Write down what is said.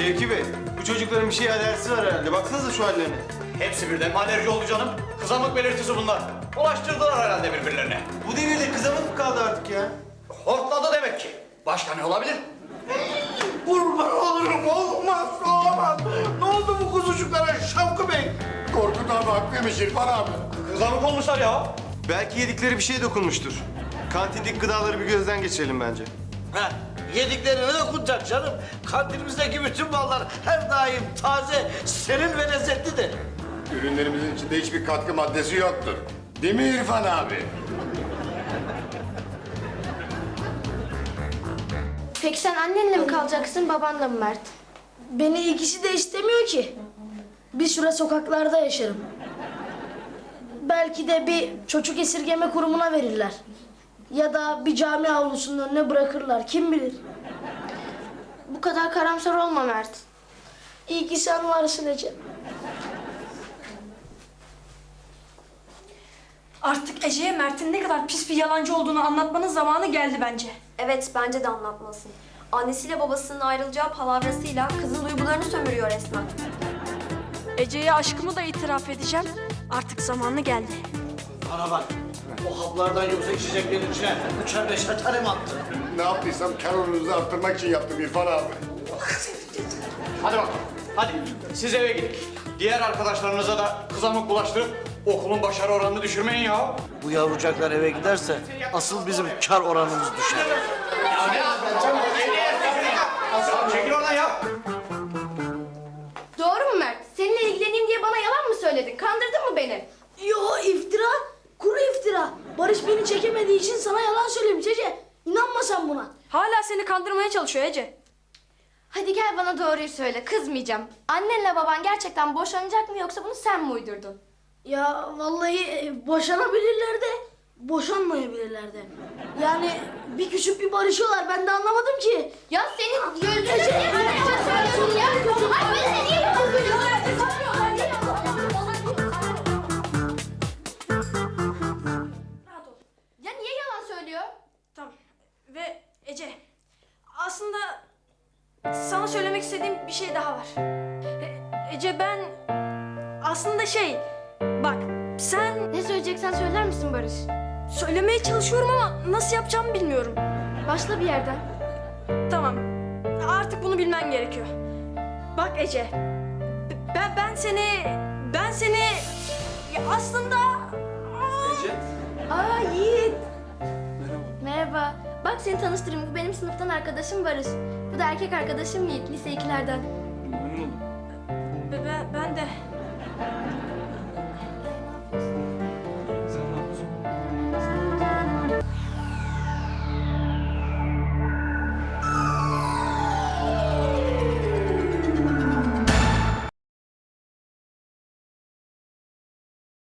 Şevki Bey, bu çocukların bir şey alerjisi var herhalde. Baksanıza şu hallerine. Hepsi birden alerji oldu canım? Kızamık belirtisi bunlar. Ulaştırdılar herhalde birbirlerine. Bu devirde kızamık mı kaldı artık ya? Hortladı demek ki. Başka ne olabilir? Kurban olurum olmaz olamaz. Ne oldu bu kuzucuklara Şavkı Bey? Korkut abi haklıymış İrfan abi. Kızamık olmuşlar ya. Belki yedikleri bir şeye dokunmuştur. Kantindeki gıdaları bir gözden geçirelim bence. Ha, yediklerini dokunacak canım. Kantinimizdeki bütün mallar her daim taze, serin ve lezzetlidir. Ürünlerimizin içinde hiçbir katkı maddesi yoktur. Değil mi İrfan abi? Peki sen annenle mi kalacaksın, babanla mı Mert? Beni ikisi de istemiyor ki. Bir süre sokaklarda yaşarım. Belki de bir çocuk esirgeme kurumuna verirler. Ya da bir cami avlusunun önüne bırakırlar. Kim bilir? Bu kadar karamsar olma Mert. İyi ki sen varsın Ece. Artık Ece'ye Mert'in ne kadar pis bir yalancı olduğunu anlatmanın zamanı geldi bence. Evet bence de anlatmasın. Annesiyle babasının ayrılacağı palavrasıyla kızın duygularını sömürüyor resmen. Ece'ye aşkımı da itiraf edeceğim. Artık zamanı geldi. Bana bak, o haplardan yoksa içeceklerin içine üçer beşer tane mi attın? Ne yaptıysam kar oranınızı arttırmak için yaptım İrfan abi. Hadi bakalım. Hadi siz eve gidin. Diğer arkadaşlarınıza da kızamık bulaştırıp okulun başarı oranını düşürmeyin ya. Bu yavrucaklar eve giderse asıl bizim kar oranımız düşer. Çekil oradan ya. Doğru mu Mert? Seninle ilgileneyim diye bana yalan mı söyledin? Kandırdın mı beni? Yo iftira. Barış beni çekemediği için sana yalan söylemiş Ece. İnanma sen buna. Hala seni kandırmaya çalışıyor Ece. Hadi gel bana doğruyu söyle, kızmayacağım. Annenle baban gerçekten boşanacak mı yoksa bunu sen mi uydurdun? Ya vallahi e, boşanabilirler de boşanmayabilirler de. Yani bir küçük bir barışıyorlar ben de anlamadım ki. Ya senin gözünü bana yalan söylüyorsun ya? Ay beni de söylüyor? Tamam. Ve Ece, aslında sana söylemek istediğim bir şey daha var. E- Ece ben aslında şey, bak sen Ne söyleyeceksen söyler misin Barış? söylemeye çalışıyorum ama nasıl yapacağımı bilmiyorum. Başla bir yerden. Tamam. Artık bunu bilmen gerekiyor. Bak Ece. Ben ben seni ben seni ya aslında Aa Yiğit. Merhaba. Bak seni tanıştırayım. Bu benim sınıftan arkadaşım Barış. Bu da erkek arkadaşım Yiğit. Lise 2'lerden. be- be- ben de